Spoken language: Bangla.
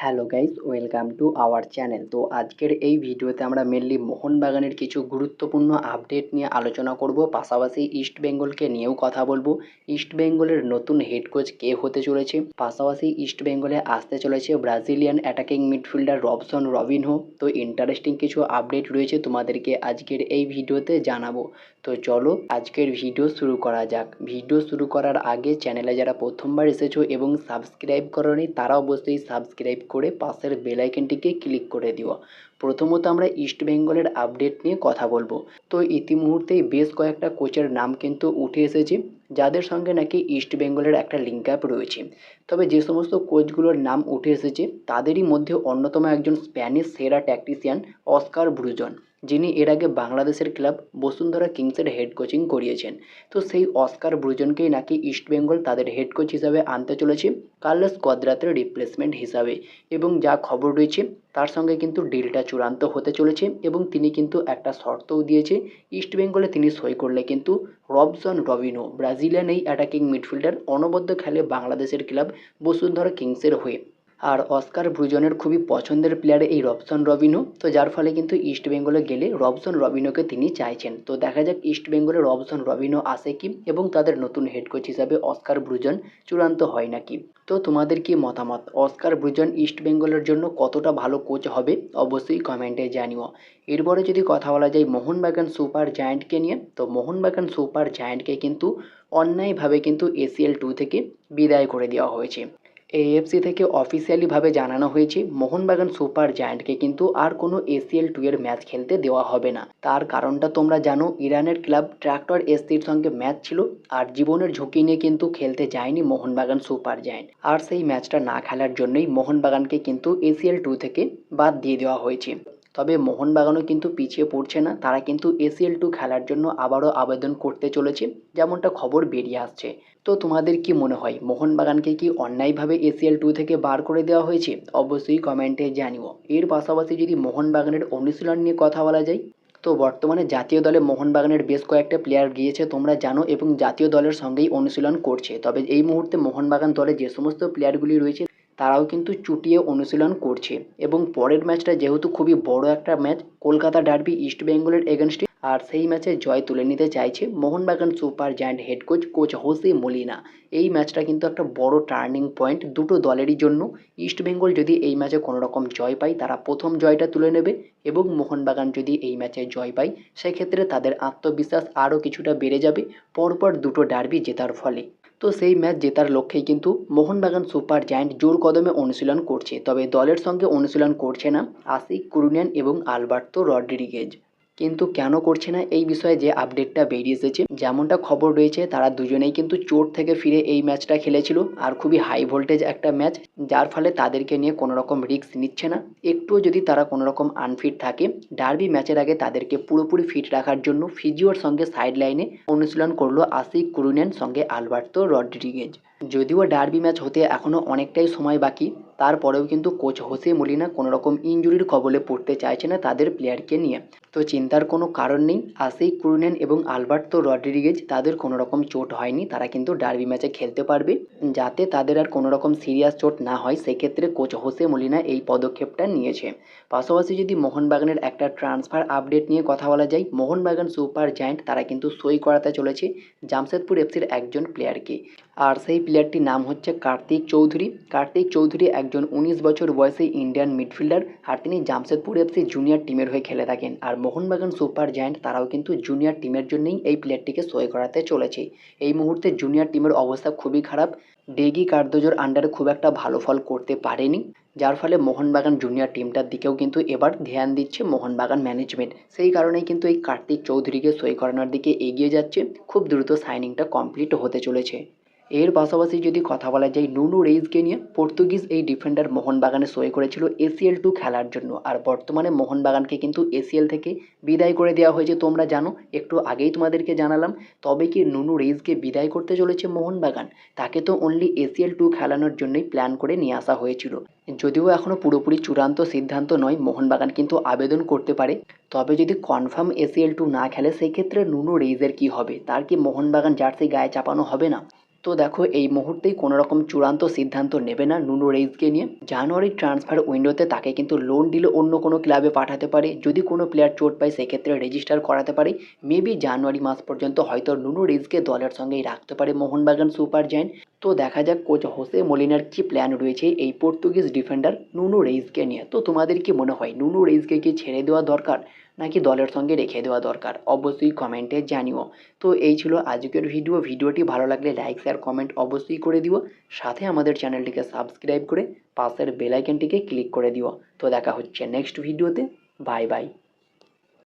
Hello guys welcome to our channel. তো আজকের এই ভিডিওতে আমরা মেনলি মোহনবাগানের কিছু গুরুত্বপূর্ণ আপডেট নিয়ে আলোচনা করব। পাশাপাশি ইস্ট বেঙ্গলকে নিয়েও কথা বলব। ইস্ট বেঙ্গলের নতুন হেড কোচ কে হতে চলেছে? পাশাপাশি ইস্ট বেঙ্গলে আসতে চলেছে Brazilian attacking midfielder Robson Robinho তো ইন্টারেস্টিং কিছু আপডেট রয়েছে তোমাদেরকে আজকের এই ভিডিওতে জানাব। তো চলো আজকের ভিডিও শুরু করা যাক। ভিডিও শুরু করার আগে চ্যানেলে যারা প্রথমবার এসেছ এবং সাবস্ক্রাইব করনি, তারা অবশ্যই সাবস্ক্রাইব করে পাশের বেল আইকনটিকে ক্লিক করে দেওয়া প্রথমত আমরা ইস্ট বেঙ্গলের আপডেট নিয়ে কথা বলব। তো ইতিমুহূর্তেই বেশ কয়েকটা কোচের নাম কিন্তু উঠে এসেছে, যাদের সঙ্গে নাকি ইস্ট বেঙ্গলের একটা লিঙ্ক আপ রয়েছে। তবে যে সমস্ত কোচগুলোর নাম উঠে এসেছে, তাদেরই মধ্যে অন্যতম একজন স্প্যানিশ সেরা ট্যাকটিশিয়ান অস্কার ব্রুজন যিনি এর আগে বাংলাদেশের ক্লাব বসুন্ধরা কিংসের হেড কোচিং করিয়েছেন। তো সেই অস্কার ব্রুজনকেই নাকি ইস্টবেঙ্গল তাদের হেড কোচ হিসাবে আনতে চলেছে কার্লোস কদ্রাতের রিপ্লেসমেন্ট হিসাবে। এবং যা খবর রয়েছে, তার সঙ্গে কিন্তু ডিলটা চূড়ান্ত হতে চলেছে এবং তিনি কিন্তু একটা শর্তও দিয়েছে ইস্টবেঙ্গলে তিনি সই করলে কিন্তু রবসন রবিনো, ব্রাজিলিয়ান এই অ্যাটাকিং মিডফিল্ডার অনবদ্য খেলে বাংলাদেশের ক্লাব বসুন্ধরা কিংসের হয়ে। আর অস্কার ব্রুজনের খুবই পছন্দের প্লেয়ার এই রবসন রবিনো। তো যার ফলে কিন্তু ইস্ট বেঙ্গলে গেলে রবসন রবিনোকে তিনি চাইছেন। তো দেখা যাক ইস্ট বেঙ্গলে রবসন রবিনো আসে কি এবং তাদের নতুন হেড কোচ হিসাবে অস্কার ব্রুজন চূড়ান্ত হয় নাকি। তো তোমাদের কি মতামত? অস্কার ব্রুজন ইস্ট বেঙ্গলের জন্য কতটা ভালো কোচ হবে? অবশ্যই কমেন্টে জানিও। এরপরে যদি কথা বলা যায় মোহনবাগান সুপার জায়ান্টকে নিয়ে, তো মোহনবাগান সুপার জায়ান্টকে কিন্তু অন্যায়ভাবে কিন্তু এসিএল টু থেকে বিদায় করে দেওয়া হয়েছে। এএফসি থেকে অফিসিয়ালিভাবে জানানো হয়েছে, মোহনবাগান সুপার জায়ান্টকে কিন্তু আর কোনো এসিএল টু এর ম্যাচ খেলতে দেওয়া হবে না। তার কারণটা তোমরা জানো, ইরানের ক্লাব ট্র্যাক্টর এসসির সঙ্গে ম্যাচ ছিল আর জীবনের ঝুঁকি নিয়ে কিন্তু খেলতে যায়নি মোহনবাগান সুপার জায়ান্ট। আর সেই ম্যাচটা না খেলার জন্যই মোহনবাগানকে কিন্তু এসিএল টু থেকে বাদ দিয়ে দেওয়া হয়েছে। তবে মোহনবাগানও কিন্তু পিছিয়ে পড়ছে না। তারা কিন্তু এসিএল টু খেলার জন্য আবারও আবেদন করতে চলেছে, যেমনটা খবর বেরিয়ে আসছে। তো তোমাদের কি মনে হয়, মোহনবাগানকে কি অন্যায়ভাবে এসিএল টু থেকে বার করে দেওয়া হয়েছে? অবশ্যই কমেন্টে জানিও। এর পাশাপাশি যদি মোহনবাগানের অনুশীলন নিয়ে কথা বলা যায়, তো বর্তমানে জাতীয় দলে মোহনবাগানের বেশ কয়েকটা প্লেয়ার গিয়েছে, তোমরা জানো, এবং জাতীয় দলের সঙ্গেই অনুশীলন করছে। তবে এই মুহূর্তে মোহনবাগান দলে যে সমস্ত প্লেয়ারগুলি রয়েছে তারাও কিন্তু চুটিয়ে অনুশীলন করছে। এবং পরের ম্যাচটা যেহেতু খুবই বড় একটা ম্যাচ, কলকাতা ডার্বি ইস্ট বেঙ্গলের এগেনস্টে আর সেই ম্যাচে জয় তুলে নিতে চাইছে Mohun Bagan super giant head coach coach Jose Molina. এই ম্যাচটা কিন্তু একটা বড় টার্নিং পয়েন্ট দুটো দলেরই জন্য। ইস্ট বেঙ্গল যদি এই ম্যাচে কোনো রকম জয় পায়, তারা প্রথম জয়টা তুলে নেবে। এবং মোহনবাগান যদি এই ম্যাচে জয় পায়, সেক্ষেত্রে তাদের আত্মবিশ্বাস আরও কিছুটা বেড়ে যাবে। পরপর দুটো ডার্বি জেতার ফলে। তো সেই ম্যাচ জেতার লক্ষ্যেই কিন্তু মোহনবাগান সুপার জায়ান্ট জোর কদমে অনুশীলন করছে। তবে দলের সঙ্গে অনুশীলন করছে না আশিক কুরুনিয়ান এবং আলবার্তো রড্রিগেজ। কিন্তু কেন করছে না এই বিষয়ে যে আপডেটটা বেরিয়ে এসেছে, যেমনটা খবর রয়েছে, তারা দুজনেই কিন্তু চোট থেকে ফিরে এই ম্যাচটা খেলেছিল আর খুবই হাই ভোল্টেজ একটা ম্যাচ যার ফলে তাদেরকে নিয়ে কোনো রকম রিস্ক নিচ্ছে না। একটুও যদি তারা কোনো রকম আনফিট থাকে ডার্বি ম্যাচের আগে তাদেরকে পুরোপুরি ফিট রাখার জন্য ফিজিওর সঙ্গে সাইড লাইনে অনুশীলন করল আশিক কুরুনিয়ান সঙ্গে আলবার্তো রড্রিগেজ। যদিও ডার্বি ম্যাচ হতে এখনও অনেকটাই সময় বাকি তারপরেও কিন্তু কোচ হোসে মলিনা কোনো রকম ইঞ্জুরির কবলে পড়তে চাইছে না তাদের প্লেয়ারকে নিয়ে। তো চিন্তার কোনো কারণ নেই, আসেই কুরুনেন এবং আলবার্তো রড্রিগেজ তাদের কোনো রকম চোট হয়নি, তারা কিন্তু ডার্বি ম্যাচে খেলতে পারবে। যাতে তাদের আর কোনো রকম সিরিয়াস চোট না হয়, সেক্ষেত্রে কোচ হোসে মলিনা এই পদক্ষেপটা নিয়েছে। পাশাপাশি যদি মোহনবাগানের একটা ট্রান্সফার আপডেট নিয়ে কথা বলা যায়, মোহনবাগান সুপার জায়ান্ট তারা কিন্তু সই করাতে চলেছে জামশেদপুর এফসির একজন প্লেয়ারকে আর সেই প্লেয়ারটির নাম হচ্ছে কার্তিক চৌধুরী। কার্তিক চৌধুরী একজন উনিশ বছর বয়সী ইন্ডিয়ান মিডফিল্ডার আর তিনি জামশেদপুর এফসি জুনিয়র টিমের হয়ে খেলে থাকেন। আর মোহনবাগান সুপার জায়ান্ট তারাও কিন্তু জুনিয়র টিমের জন্যই এই প্লেয়ারটিকে সই করাতে চলেছে। এই মুহূর্তে জুনিয়র টিমের অবস্থা খুবই খারাপ। ডেগি কার্দোজোর আন্ডারে খুব একটা ভালো ফল করতে পারেনি, যার ফলে মোহনবাগান জুনিয়র টিমটার দিকেও কিন্তু এবার ধ্যান দিচ্ছে মোহনবাগান ম্যানেজমেন্ট সেই কারণেই কিন্তু এই কার্তিক চৌধুরীকে সই করানোর দিকে এগিয়ে যাচ্ছে। খুব দ্রুত সাইনিংটা কমপ্লিট হতে চলেছে। এর পাশাপাশি যদি কথা বলা যায়, নুনু রেইজকে নিয়ে পর্তুগিজ এই ডিফেন্ডার মোহনবাগানে সই করেছিল এসিএল টু খেলার জন্য। আর বর্তমানে মোহনবাগানকে কিন্তু এসিএল থেকে বিদায় করে দেওয়া হয়েছে, তোমরা জানো। একটু আগেই তোমাদেরকে জানালাম, তবে কি নুনু রেইজকে বিদায় করতে চলেছে মোহনবাগান? তাকে তো অনলি এসিএল টু খেলানোর জন্যই প্ল্যান করে নিয়ে আসা হয়েছিল। যদিও এখনও পুরোপুরি চূড়ান্ত সিদ্ধান্ত নয় মোহনবাগান কিন্তু আবেদন করতে পারে। তবে যদি কনফার্ম এসিএল টু না খেলে সেই ক্ষেত্রে নুনু রেইজের কি হবে? তার কি মোহনবাগান জার্সি গায়ে চাপানো হবে না? তো দেখো, এই মুহূর্তেই কোনো রকম চূড়ান্ত সিদ্ধান্ত নেবে না নুনো রেইজকে নিয়ে। জানুয়ারি ট্রান্সফার উইন্ডোতে তাকে কিন্তু লোন দিলে অন্য কোনো ক্লাবে পাঠাতে পারে। যদি কোনো প্লেয়ার চোট পায়, সেক্ষেত্রে রেজিস্টার করাতে পারে। মেবি জানুয়ারি মাস পর্যন্ত হয়তো নুনো রেইজকে দলের সঙ্গেই রাখতে পারে মোহনবাগান সুপার জায়েন্ট তো দেখা যাক কোচ হোসে মলিনার কি প্ল্যান রয়েছে এই পর্তুগিজ ডিফেন্ডার নুনো রেইজকে নিয়ে। তো তোমাদের কি মনে হয়, নুনো রেইজকে কি ছেড়ে দেওয়া দরকার? নাকি দলের সঙ্গে রেখে দেওয়া দরকার? অবশ্যই কমেন্টে জানিও। তো এই ছিল আজকের ভিডিও। ভিডিওটি ভালো লাগলে লাইক শেয়ার কমেন্ট অবশ্যই করে দিও। সাথে আমাদের চ্যানেলটিকে সাবস্ক্রাইব করে পাশের বেলাইকনটিকে ক্লিক করে দিও। তো দেখা হচ্ছে নেক্সট ভিডিওতে বাই বাই